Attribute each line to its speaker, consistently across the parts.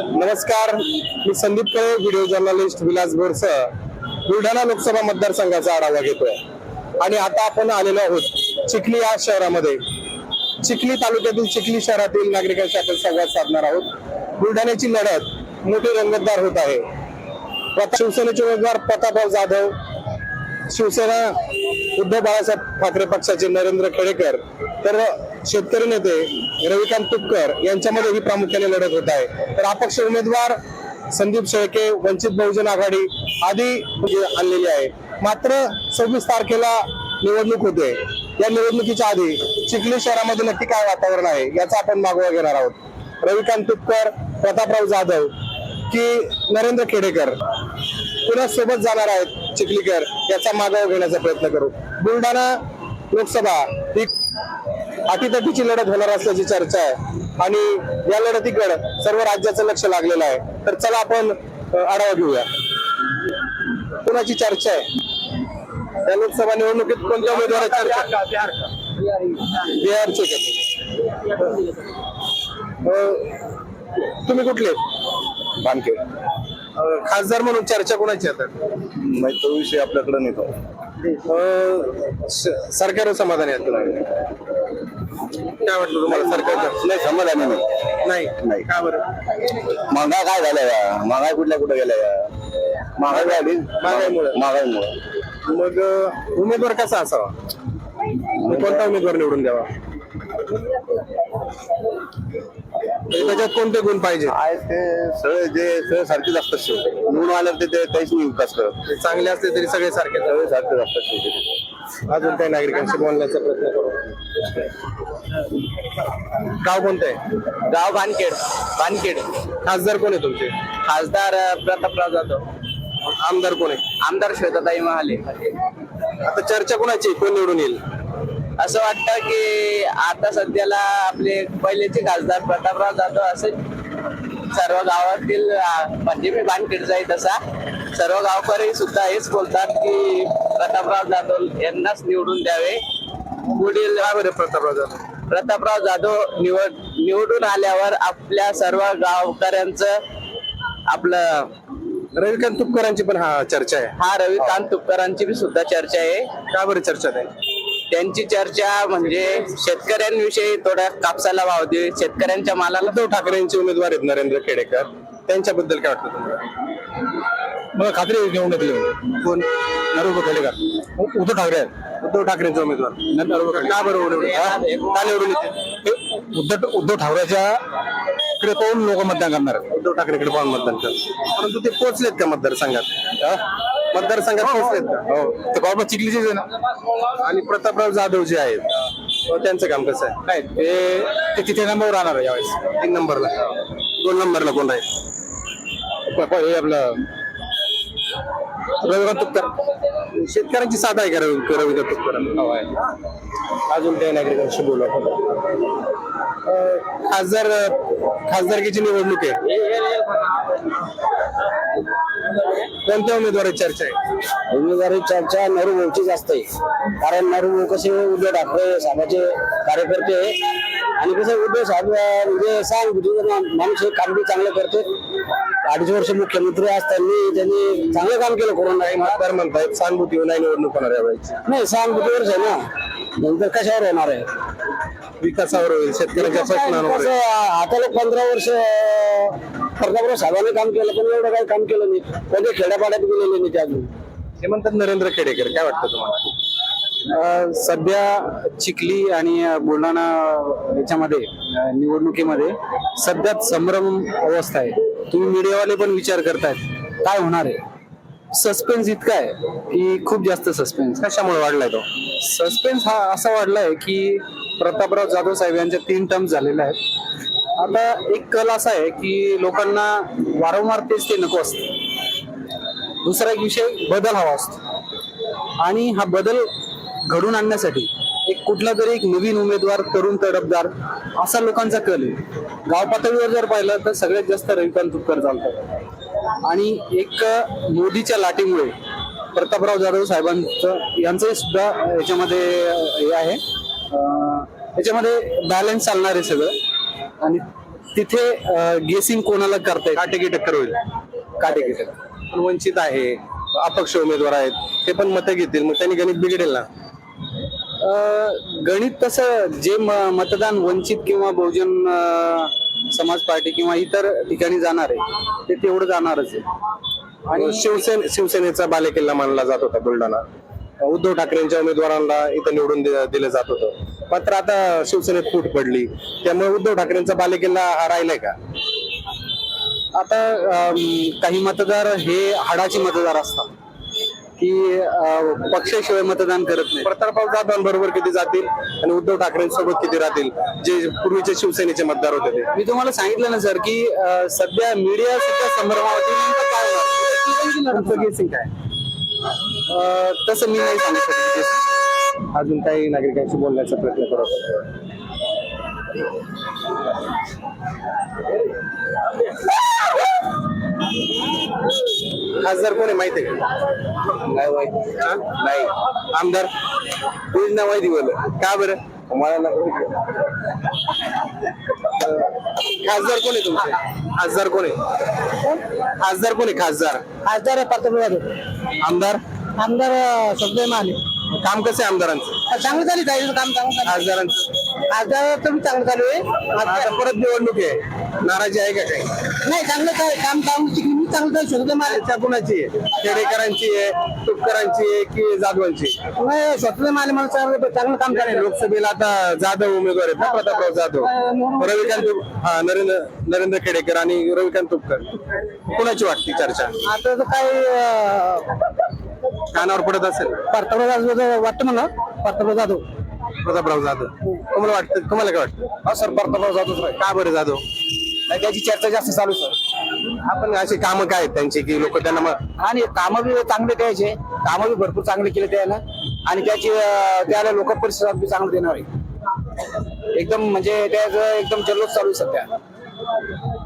Speaker 1: नमस्कार मी Sandeep Kale video journalist Vilas बोरसह बुलढाणा लोकसभा मतदारसंघाचा आढावा घेतोय. आणि आता आपण आलेलो आहोत चिखली या शहरामध्ये. चिखली तालुक्यातील चिखली शहरातील नागरिकांशी आपण संवाद साधणार आहोत. बुलढाण्याची लढत मोठी रंगतदार होत आहे. शिवसेनेचे उमेदवार प्रतापराव जाधव शिवसेना उद्धव बाळासाहेब ठाकरे पक्षाचे नरेंद्र खेडेकर तर शेतकरी नेते रविकांत तुपकर यांच्यामध्ये ही प्रामुख्याने लढत होत आहे. तर अपक्ष उमेदवार संदीप शेळके वंचित बहुजन आघाडी आदी म्हणजे आणलेली आहे. मात्र सव्वीस तारखेला निवडणूक होते. या निवडणुकीच्या आधी चिखली शहरामध्ये नक्की काय वातावरण आहे याचा आपण मागोवा घेणार आहोत. रविकांत तुपकर प्रतापराव जाधव की नरेंद्र खेडेकर पुन्हा सोबत जाणार आहेत चिखलीकर याचा मागोवा घेण्याचा प्रयत्न करू. बुलढाणा लोकसभा ही अटीतटीची लढत होणार असल्याची चर्चा आहे. आणि या लढतीकडे सर्व राज्याचं लक्ष लागलेलं आहे. तर चला आपण आढावा घेऊया. कुणाची चर्चा आहे? या लोकसभा निवडणुकीत कोणत्या उमेदवाराची बिहारचे. तुम्ही कुठले?
Speaker 2: बांधके
Speaker 1: अ, खासदार म्हणून चर्चा कोणाची आता?
Speaker 2: नाही तो विषय आपल्याकडे नाही तो
Speaker 1: अ, स- सरकारवर समाधानी आहेत तुम्ही काय वाटलं तुम्हाला सरकारचं?
Speaker 2: नाही समाधानी नाही.
Speaker 1: नाही?
Speaker 2: नाही.
Speaker 1: का बरं?
Speaker 2: महागाई काय झालं या? महागाई कुठल्या कुठे गेल्या या? महागाई झाली
Speaker 1: महागाईमुळे.
Speaker 2: महागाईमुळे.
Speaker 1: मग अ, उमेदवार कसा असावा? मग कोणता उमेदवार निवडून द्यावा? म्हणजे त्याच्यात कोणते गुण पाहिजे?
Speaker 2: आहे ते सगळे जे सगळे सारखेच असतात शेवटी. निवडून आल्यावर ते ते काहीच नाही विकास करत
Speaker 1: चांगले असले तरी सगळे सारखे
Speaker 2: सगळे सारखेच असतात शेवटी
Speaker 1: अजून काही नागरिकांशी बोलण्याचा प्रयत्न करू? गाव कोणतं आहे?
Speaker 3: गाव बानखेड बानखेड
Speaker 1: खासदार कोण आहे तुमचे?
Speaker 3: खासदार अ, प्रतापराव जाधव.
Speaker 1: आमदार कोण आहे?
Speaker 3: आमदार श्वेताताई महाले.
Speaker 1: आता चर्चा कोणाची कोण निवडून येईल?
Speaker 3: असं वाटतं की आता सध्याला आपले पहिलेचे खासदार प्रतापराव जाधव असे सर्व गावातील म्हणजे मी बानखेडचा आहे तसा सर्व गावकरी सुद्धा हेच बोलतात की प्रतापराव जाधव यांनाच निवडून द्यावे. पुढील
Speaker 1: प्रतापराव जाधव?
Speaker 3: प्रतापराव जाधव निवड निवडून आल्यावर आपल्या सर्व गावकऱ्यांचं आपलं
Speaker 1: रविकांत तुपकरांची पण हा चर्चा आहे.
Speaker 3: हा रविकांत तुपकरांची सुद्धा चर्चा आहे.
Speaker 1: का बरं चर्चा आहे?
Speaker 3: त्यांची चर्चा म्हणजे शेतकऱ्यांविषयी थोडा कापसाला भाव दे शेतकऱ्यांच्या मालाला
Speaker 1: उद्धव ठाकरेंचे उमेदवार आहेत नरेंद्र खेडेकर. त्यांच्याबद्दल काय वाटतं तुम्हाला?
Speaker 4: मला खात्री घेऊन येतली
Speaker 1: कोण?
Speaker 4: नरोबा खेडेकर. उद्धव ठाकरे आहेत.
Speaker 1: उद्धव ठाकरेंचे उमेदवार. का बरं निवडून का निवडून येते
Speaker 4: उद्धव उद्धव ठाकरेच्या कडे पाहून लोक मतदान करणार आहेत.
Speaker 1: उद्धव ठाकरेकडे पाहून मतदान करतात परंतु ते पोहोचलेत का मतदारसंघात?
Speaker 4: हा?
Speaker 1: मतदारसंघात पोहोचलेत का
Speaker 4: हो. ते चिखलीचेच आहे ना.
Speaker 1: आणि प्रतापराव जाधव जे आहेत अ, त्यांचं काम कसं आहे?
Speaker 4: नाही ते ते तिथे नंबरवर राहणार आहे यावेळेस.
Speaker 1: तीन नंबरला. दोन नंबरला कोण
Speaker 4: प- प- हे आपलं रविकांत तुपकर.
Speaker 1: शेतकऱ्यांची साधा आहे का रवी रवींद्र तुपकर
Speaker 4: हो आहे.
Speaker 1: अजून काही नागरिकांशी बोलू आपण. अ, खासदार खासदारकीची निवडणूक आहे. कोणत्या उमेदवाराची चर्चा आहे?
Speaker 5: उमेदवारी चर्चा नरू भाऊची जास्त आहे कारण नरू भाऊ कसे उद्धव ठाकरे साहेबाचे कार्यकर्ते आहे. आणि कसं उद्धव साहेब अं, म्हणजे सांग माणूस हे काम बी चांगलं करते अडीच वर्ष मुख्यमंत्री असताना त्यांनी चांगलं काम केलं कोरोना.
Speaker 1: काही मतदार म्हणतायत सहानुभूती नाही निवडणूक होणार यावेळेची
Speaker 5: नाही सहानुभूतीवरच आहे ना. नंतर कशावर होणार आहे?
Speaker 1: विकासावर होईल शेतकऱ्यांच्या प्रश्नांवर होईल.
Speaker 5: लोक पंधरा वर्ष पंधरा साहेबांनी काम केलं पण एवढं काही काम केलं नाही. कोणत्या खेड्यापाड्यात गेलेले नाही ते अजून.
Speaker 1: हे म्हणतात नरेंद्र खेडेकर काय वाटतं तुम्हाला?
Speaker 6: अ, सध्या चिखली आणि अ, बुलढाणा याच्यामध्ये अ, निवडणुकीमध्ये सध्या संभ्रम अवस्था आहे. तुम्ही मीडियावाले पण विचार करतायत काय होणार आहे? सस्पेन्स इतका आहे की खूप जास्त सस्पेन्स.
Speaker 1: कशामुळे वाढलाय तो?
Speaker 6: सस्पेन्स हा असा वाढलाय की प्रतापराव जाधव साहेब यांच्या तीन टर्म झालेल्या आहेत. आता एक कल असा आहे की लोकांना वारंवार तेच ते नको असतं. दुसरा एक विषय बदल हवा असतो. आणि हा बदल घडून आणण्यासाठी एक कुठला तरी एक नवीन उमेदवार तरुण तडफदार असा लोकांचा कल आहे. गाव पातळीवर जर पाहिलं तर सगळ्यात जास्त रविकांत तुपकर चालतात. आणि एक मोदीच्या लाटेमुळे प्रतापराव जाधव साहेबांचं यांचंही सुद्धा याच्यामध्ये हे आहे. अं, याच्यामध्ये बॅलन्स चालणार आहे सगळं. आणि तिथे गेसिंग कोणाला करता येईल?
Speaker 1: काटेकी टक्कर होईल. काटेकी टक्कर. वंचित आहे अपक्ष उमेदवार आहेत ते पण मतं घेतील मग त्यांनी गणित बिघडेल ना.
Speaker 6: गणित तसं जे मतदान वंचित किंवा बहुजन समाज पार्टी किंवा इतर ठिकाणी जाणार आहे ते तेवढं जाणारच आहे.
Speaker 1: आणि शिवसेन शिवसेनेचा बालेकिल्ला मानला जात होता बुलढाणा. उद्धव ठाकरेंच्या उमेदवारांना इथं निवडून दिलं जात होतं. मात्र आता शिवसेनेत फूट पडली. त्यामुळे उद्धव ठाकरेंचा बालेकिल्ला हा राहिलाय का?
Speaker 6: आता काही मतदार हे हाडाचे मतदार असतात. की पक्षाशिवाय मतदान करत नाही.
Speaker 1: प्रतापराव जाधवांबरोबर किती जातील? आणि उद्धव ठाकरेंसोबत किती राहतील? जे पूर्वीचे शिवसेनेचे मतदार होते ते.
Speaker 6: मी तुम्हाला सांगितलं ना सर की सध्या मीडिया सुद्धा संभ्रमावती काय होणार?
Speaker 1: तुमचं guessing काय
Speaker 6: अं, तसं मी नाही सांगू शकत
Speaker 1: अजून काही नागरिकांशी बोलण्याचा प्रयत्न करत. खासदार कोण आहे माहिती आहे का? नाही माहिती. नाही. आमदार? तुझ नाव माहिती बोल का बरं? मला खासदार कोण आहे तुमचे? खासदार कोण आहे? खासदार कोण आहे? खासदार.
Speaker 5: खासदार प्रतापराव जाधव
Speaker 1: आमदार?
Speaker 5: आमदार शब्द माने.
Speaker 1: काम कसं आहे आमदारांचं?
Speaker 5: चांगलं झाली जायचं काम चांगलं
Speaker 1: खासदारांचं
Speaker 5: खासदार तर चांगलं चालू आहे.
Speaker 1: आता परत निवडणूक आहे. नाराजी आहे का काही?
Speaker 5: नाही चांगलं काय काम काम चांगलं चालू शब्द माने.
Speaker 1: त्या कुणाची आहे? खेडेकरांची आहे तुपकरांची आहे की जाधवांची
Speaker 5: नाही स्वतः माने मला चांगलं चांगलं काम
Speaker 1: नाही, लोकसभेला आता जाधव उमेदवार आहेत ना प्रतापराव जाधव. रविकांत तुप- हा नरेंद्र नरेंद्र खेडेकर आणि रविकांत तुपकर. कुणाची वाटते चर्चा?
Speaker 5: आता तर काय
Speaker 1: कानावर पडत असेल.
Speaker 5: प्रतापराव जाधव वाटतं मला प्रतापराव जाधव.
Speaker 1: प्रतापराव जाधव. तुम्हाला वाटतं तुम्हाला काय वाटतं?
Speaker 5: सर प्रतापराव जाधव
Speaker 1: का बरं जाधव?
Speaker 5: त्याची चर्चा जास्त चालू सर.
Speaker 1: आपण अशी कामं काय आहेत त्यांची की लोक त्यांना मग
Speaker 5: आणि कामं बी चांगले द्यायचे. कामं बी भरपूर चांगले केले त्याला आणि त्याची अं, त्याला लोक प्रतिसाद बी चांगलं देणार आहे. एकदम म्हणजे त्याचं एकदम जल्लोष चालू आहे सध्या.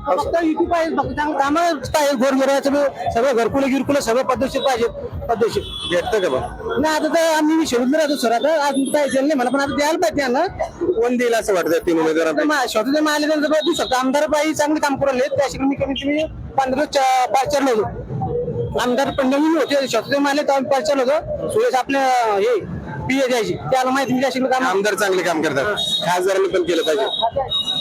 Speaker 5: फक्त युती पाहिजे फक्त कामं पाहिजे बी सगळं घरकुलं गिरकुलं सगळं पद्धतशीर पाहिजे पद्धतशीर.
Speaker 1: भेटतं का मग?
Speaker 5: नाही आता तर आम्ही शोधलं राहतो सर आता अजून काय केलं नाही मला पण आता द्यायला पाहिजे त्यांना
Speaker 1: कोण देईल असं वाटतं तीन उमेदवारांपैकी.
Speaker 5: स्वतः आले त्यांचं देऊ शकतो आमदार बाई चांगले काम करायला त्याशी मी कमीत कमी पंधरा पाच चार होतो आमदार नवीन होते स्वतः माले तर पाच चार होतो सुरेश आपलं हे पीए द्यायची. त्याला माहिती मी काम
Speaker 1: आमदार चांगले काम करतात. खासदारांनी पण केलं पाहिजे.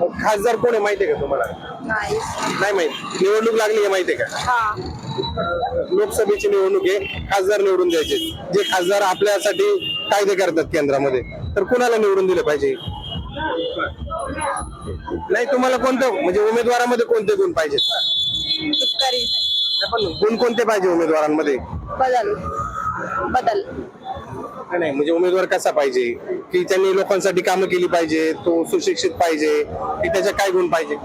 Speaker 1: मग खासदार कोण आहे माहितीये का तुम्हाला?
Speaker 7: नाही.
Speaker 1: नाही माहिती. निवडणूक लागली आहे माहितीये का?
Speaker 7: हा.
Speaker 1: लोकसभेची निवडणूक आहे खासदार निवडून द्यायचे. जे खासदार आपल्यासाठी कायदे करतात केंद्रामध्ये तर कुणाला निवडून दिलं पाहिजे? नाही तुम्हाला कोणतं म्हणजे उमेदवारामध्ये कोणते गुण पाहिजेत? पण गुण कोणते पाहिजे उमेदवारांमध्ये?
Speaker 7: बदल. बदल.
Speaker 1: नाही म्हणजे उमेदवार कसा पाहिजे? की त्यांनी लोकांसाठी कामं केली पाहिजे तो सुशिक्षित पाहिजे की त्याच्या काय गुण पाहिजे?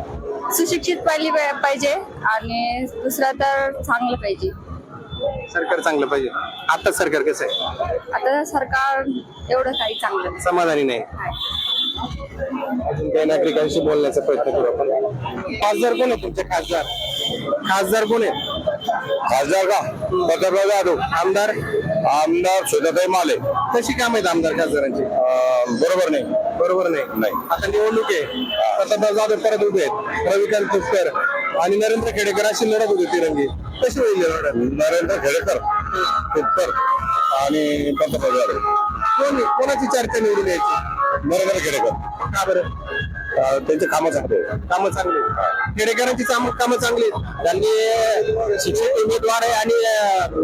Speaker 7: सुशिक्षित पाहिली पाहिजे आणि दुसरा तर चांगलं पाहिजे.
Speaker 1: सरकार चांगलं पाहिजे. आता सरकार कसं आहे?
Speaker 7: आता सरकार एवढं काही चांगलं नाही.
Speaker 1: समाधानी नाही. अजून काही नागरिकांशी बोलण्याचा प्रयत्न करू आपण. खासदार कोण आहे तुमचे खासदार? खासदार कोण आहे
Speaker 2: खासदार का? प्रतापराव जाधव
Speaker 1: आमदार?
Speaker 2: आमदार सुधाताई माले.
Speaker 1: कशी काम आहेत आमदार खासदारांची?
Speaker 2: बरोबर नाही.
Speaker 1: बरोबर नाही.
Speaker 2: नाही.
Speaker 1: आता निवडणूक आहे. प्रतापराव जाधव परत उभे आहेत. रविकांत तुपकर आणि नरेंद्र खेडेकर अशी लढत होती तिरंगी. कशी होईल लढत?
Speaker 2: नरेंद्र खेडेकर. उत्तर. आणि प्रतापराव जाधव.
Speaker 1: कोण? कोणाची चर्चा निवडून यायची?
Speaker 2: नरेंद्र खेडेकर.
Speaker 1: का बरं?
Speaker 2: त्यांचे कामं चांगले.
Speaker 1: कामं चांगली. खेडेकरांची कामं चांगली. त्यांनी शिक्षक उमेदवार आहे आणि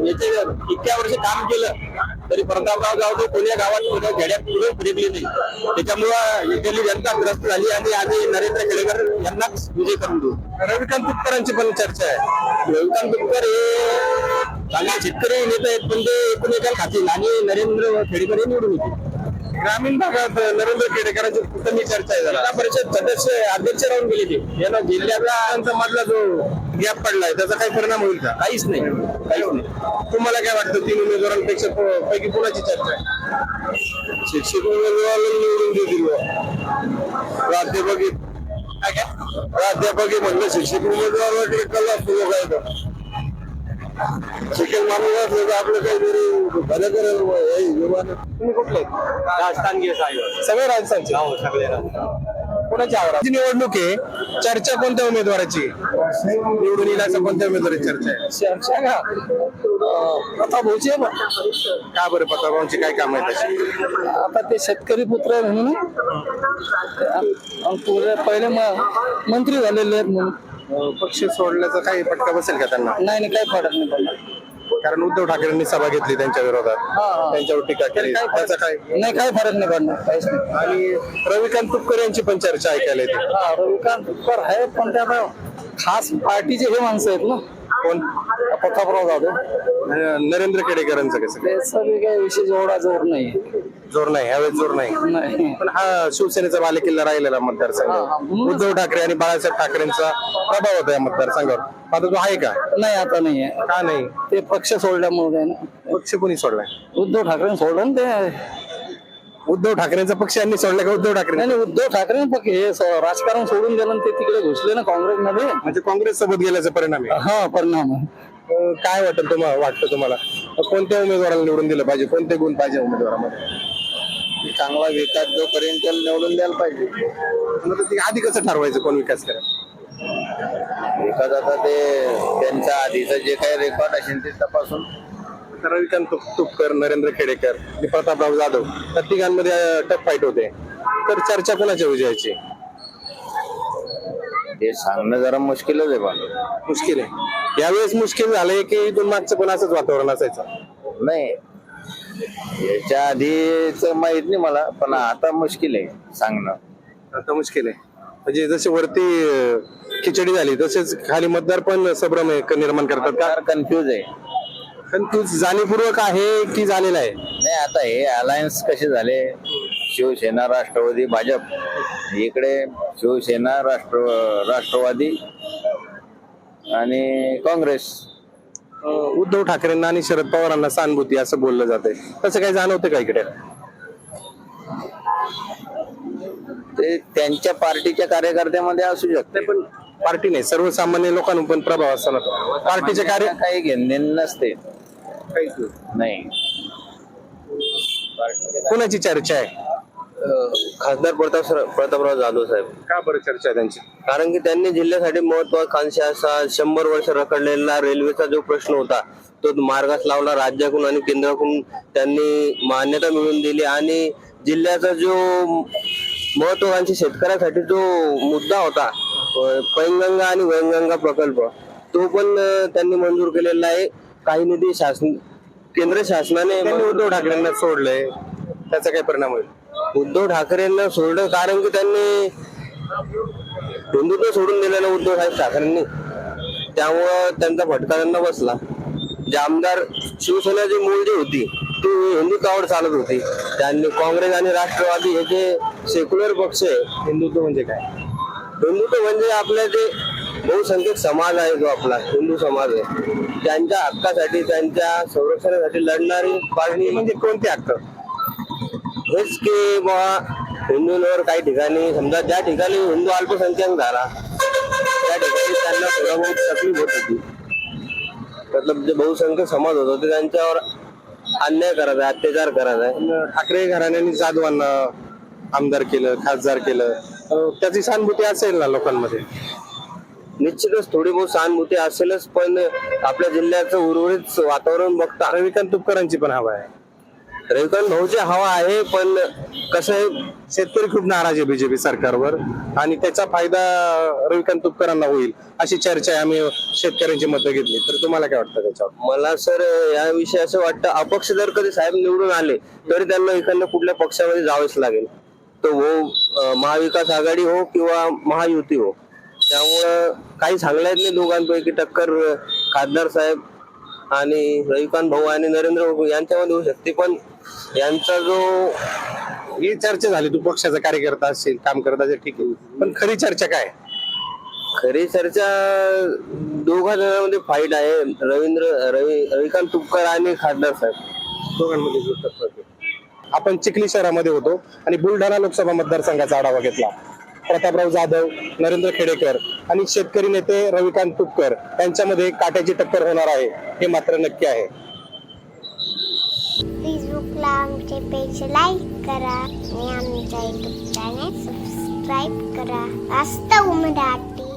Speaker 1: याचे इतक्या वर्ष काम केलं. तरी प्रतापराव जाधव कोण्या गावात खेड्यात पुढे फिरकली नाही. त्याच्यामुळं इथली जनता त्रस्त झाली आणि आम्ही नरेंद्र खेडेकर यांनाच विजय करून देऊ. रविकांत तुपकरांची पण चर्चा आहे. रविकांत तुपकर हे चांगले शेतकरी नेते आहेत पण ते एकूण एकाला खातील आणि नरेंद्र खेडेकर हे निवडून येतील. ग्रामीण भागात नरेंद्र खेडेकरांची कुठं चर्चा आहे जिल्हा परिषद सदस्य अध्यक्ष राहून गेले ते. यांना जिल्ह्याचा मधला जो गॅप पडलाय त्याचा काही परिणाम होईल का? काहीच नाही. काहीच नाही. तुम्हाला काय वाटतं तीन उमेदवारांपेक्षा पैकी कोणाची चर्चा आहे? शिक्षक उमेदवाराला निवडून देतील. प्राध्यापकी? प्राध्यापकी म्हणलं शिक्षक उमेदवार वाटले कला सुरू काय तर. शिक्षक माणूस आपलं काहीतरी हे. तुम्ही सगळे राजस्थानचे? आवडा? निवडणूक आहे. चर्चा कोणत्या उमेदवाराची? निवडून असं कोणत्या उमेदवाराची चर्चा आहे?
Speaker 5: चर्चा का? आता भाऊची
Speaker 1: का बरं पत्रकारांची काय काम आहे तशी
Speaker 5: आता ते शेतकरी पुत्र आहे म्हणून. आणि पुढे पहिले म- मंत्री झालेले आहेत म्हणून.
Speaker 1: पक्ष सोडण्याचा काही फटका बसेल का त्यांना?
Speaker 5: नाही नाही काही फरक नाही पडला
Speaker 1: कारण उद्धव ठाकरेंनी सभा घेतली त्यांच्या विरोधात. त्यांच्यावर टीका केली. त्याचा काय
Speaker 5: नाही काही फरक नाही पडणार. काहीच नाही.
Speaker 1: आणि रविकांत तुपकर यांची पण चर्चा ऐकायला येते.
Speaker 5: हा रविकांत पर आहे पण ते आता खास पार्टीचे हे माणसं आहेत ना.
Speaker 1: कोण
Speaker 5: प्रतापराव जाधव
Speaker 1: नरेंद्र केडेकरांचं कसं
Speaker 5: ते सगळे काही विशेष एवढा जोर नाही.
Speaker 1: जोर नाही ह्यावेळेस जोर नाही.
Speaker 5: नाही.
Speaker 1: पण हा शिवसेनेचा बालेकिल्ला राहिलेला मतदारसंघ. उद्धव ठाकरे आणि बाळासाहेब ठाकरेंचा प्रभाव होता या मतदारसंघावर. आता तो आहे का?
Speaker 5: नाही आता नाही आहे
Speaker 1: का नाही?
Speaker 5: ते पक्ष सोडल्यामुळे ना?
Speaker 1: पक्ष कोणी सोडलाय?
Speaker 5: उद्धव ठाकरे सोडलं ना ते.
Speaker 1: उद्धव ठाकरेंचा पक्ष यांनी सोडला का उद्धव ठाकरे?
Speaker 5: नाही उद्धव ठाकरे पक्ष हे स- राजकारण सोडून दिलं आणि ते तिकडे घुसले ना काँग्रेसमध्ये.
Speaker 1: म्हणजे काँग्रेस सोबत गेल्याचा परिणाम आहे.
Speaker 5: हा परिणाम आहे.
Speaker 1: अं, काय वाटतं तुम्हाला वाटतं तुम्हाला? कोणत्या उमेदवाराला निवडून दिलं पाहिजे? कोणते गुण पाहिजे उमेदवारामध्ये?
Speaker 2: चांगला विकास जो करेन त्याला निवडून द्यायला पाहिजे.
Speaker 1: मग ते आधी कसं ठरवायचं? कोण विकास करेल?
Speaker 2: विकास आता ते त्यांच्या आधीचं जे काही रेकॉर्ड असेल ते तपासून.
Speaker 1: तर रविकांत तुप- तुपकर नरेंद्र खेडेकर आणि प्रतापराव जाधव या तिघांमध्ये टफ फाईट होते. तर चर्चा कोणाच्या विजयाची
Speaker 2: ते सांगणं जरा मुश्किलच आहे पण
Speaker 1: मुश्किल आहे. यावेळेस मुश्किल झालंय की इथून मागचं पण असंच वातावरण असायचं?
Speaker 2: नाही. याच्या आधीच माहीत नाही मला पण आता मुश्किल आहे सांगणं.
Speaker 1: आता मुश्किल आहे. म्हणजे जसे वरती अं, खिचडी झाली तसेच खाली मतदार पण संभ्रम आहे- निर्माण करतात का?
Speaker 2: कन्फ्युज आहे.
Speaker 1: पण तू जाणीवपूर्वक आहे की झालेला आहे?
Speaker 2: नाही आता हे अलायन्स कसे झाले? शिवसेना राष्ट्रवादी भाजप. इकडे शिवसेना राष्ट्र राष्ट्रवादी आणि काँग्रेस.
Speaker 1: अं, उद्धव ठाकरेंना आणि शरद पवारांना सहानुभूती असं बोललं जाते तसं काही जाणवतं का इकडे?
Speaker 2: ते त्यांच्या पार्टीच्या कार्यकर्त्यामध्ये असू शकते.
Speaker 1: पण पार्टी नाही. सर्वसामान्य लोकांवर पण प्रभाव असतो ना पार्टीचे कार्य
Speaker 2: काही घेणदेण नसते.
Speaker 1: काहीच नाही. कोणाची चर्चा आहे?
Speaker 2: खासदार प्रताप प्रतापराव जाधव साहेब.
Speaker 1: का बरं चर्चा आहे त्यांची?
Speaker 2: कारण की त्यांनी जिल्ह्यासाठी महत्वाकांक्षी असा शंभर वर्ष रखडलेला रेल्वेचा जो प्रश्न होता तो मार्गास लावला राज्याकडून आणि केंद्राकडून त्यांनी मान्यता मिळवून दिली आणि जिल्ह्याचा जो महत्वाकांक्षी शेतकऱ्यासाठी जो मुद्दा होता अं, पैनगंगा आणि वैनगंगा प्रकल्प तो पण अं, त्यांनी मंजूर केलेला आहे. काही निधी शासन केंद्र शासनाने
Speaker 1: त्यांनी उद्धव ठाकरेंना सोडलंय. त्याचा काय परिणाम होईल?
Speaker 2: उद्धव ठाकरेंना सोडलं कारण की त्यांनी हिंदुत्व सोडून दिलेलं उद्धव साहेब ठाकरेंनी. त्यामुळं त्यांचा फटका त्यांना बसला. जे आमदार शिवसेना जी मूळ जी होती ती हिंदुत्वावर चालत होती. त्यांनी काँग्रेस आणि राष्ट्रवादी हे जे सेक्युलर पक्ष आहे
Speaker 1: हिंदुत्व म्हणजे काय?
Speaker 2: हिंदुत्व म्हणजे आपला जे बहुसंख्यक समाज आहे जो आपला हिंदू समाज आहे. त्यांच्या हक्कासाठी त्यांच्या संरक्षणासाठी लढणारी पार्टी
Speaker 1: म्हणजे कोणते हक्क?
Speaker 2: हेच की बाबा हिंदूंवर काही ठिकाणी समजा ज्या ठिकाणी हिंदू अल्पसंख्याक झाला त्या ठिकाणी त्यांना थोडा बहुत तकलीफ होत होती. मतलब जे बहुसंख्य समाज होत होते त्यांच्यावर अन्याय करायचा आहे, अत्याचार करायचा आहे.
Speaker 1: ठाकरे घराण्याने जाधवांना आमदार केलं खासदार केलं. त्याची सहानुभूती असेल ना लोकांमध्ये?
Speaker 2: निश्चितच थोडी बहुत सहानुभूती असेलच पण आपल्या जिल्ह्याचं उर्वरित वातावरण बघता
Speaker 1: रविकांत तुपकरांची पण हवा आहे.
Speaker 2: रविकांत भाऊची हवा आहे पण कसं आहे
Speaker 1: शेतकरी खूप नाराज आहे बीजेपी सरकारवर आणि त्याचा फायदा रविकांत तुपकरांना होईल अशी चर्चा आहे आम्ही शेतकऱ्यांची मतं घेतली. तर तुम्हाला काय वाटतं त्याच्यावर?
Speaker 2: मला सर याविषयी असं वाटतं अपक्ष जर कधी साहेब निवडून आले तरी त्यांना एखाद्या कुठल्या पक्षामध्ये जावेच लागेल. तो हो महाविकास आघाडी हो किंवा महायुती हो. त्यामुळं काही सांगता नाही दोघांपैकी. टक्कर खासदार साहेब आणि रविकांत भाऊ आणि नरेंद्र भाऊ यांच्यामध्ये होऊ शकते पण यांचा जो
Speaker 1: ही चर्चा झाली तू पक्षाचा कार्यकर्ता असेल काम करत असेल ठीक आहे. पण खरी चर्चा काय?
Speaker 2: खरी चर्चा दोघा जणांमध्ये फाईट आहे. रवींद्र रवी रविकांत तुपकर आणि खासदार साहेब.
Speaker 1: दोघांमध्ये जो आहे. आपण चिखली शहरामध्ये होतो आणि बुलढाणा लोकसभा मतदारसंघाचा आढावा घेतला. प्रतापराव जाधव नरेंद्र खेडेकर आणि शेतकरी नेते रविकांत तुपकर यांच्यामध्ये काट्याची टक्कर होणार आहे. हे मात्र नक्की आहे.
Speaker 8: फेसबुकला आमचे पेज लाईक करा आणि आमच्या युट्यूब चॅनेल सबस्क्राईब करा. वास्तव मराठी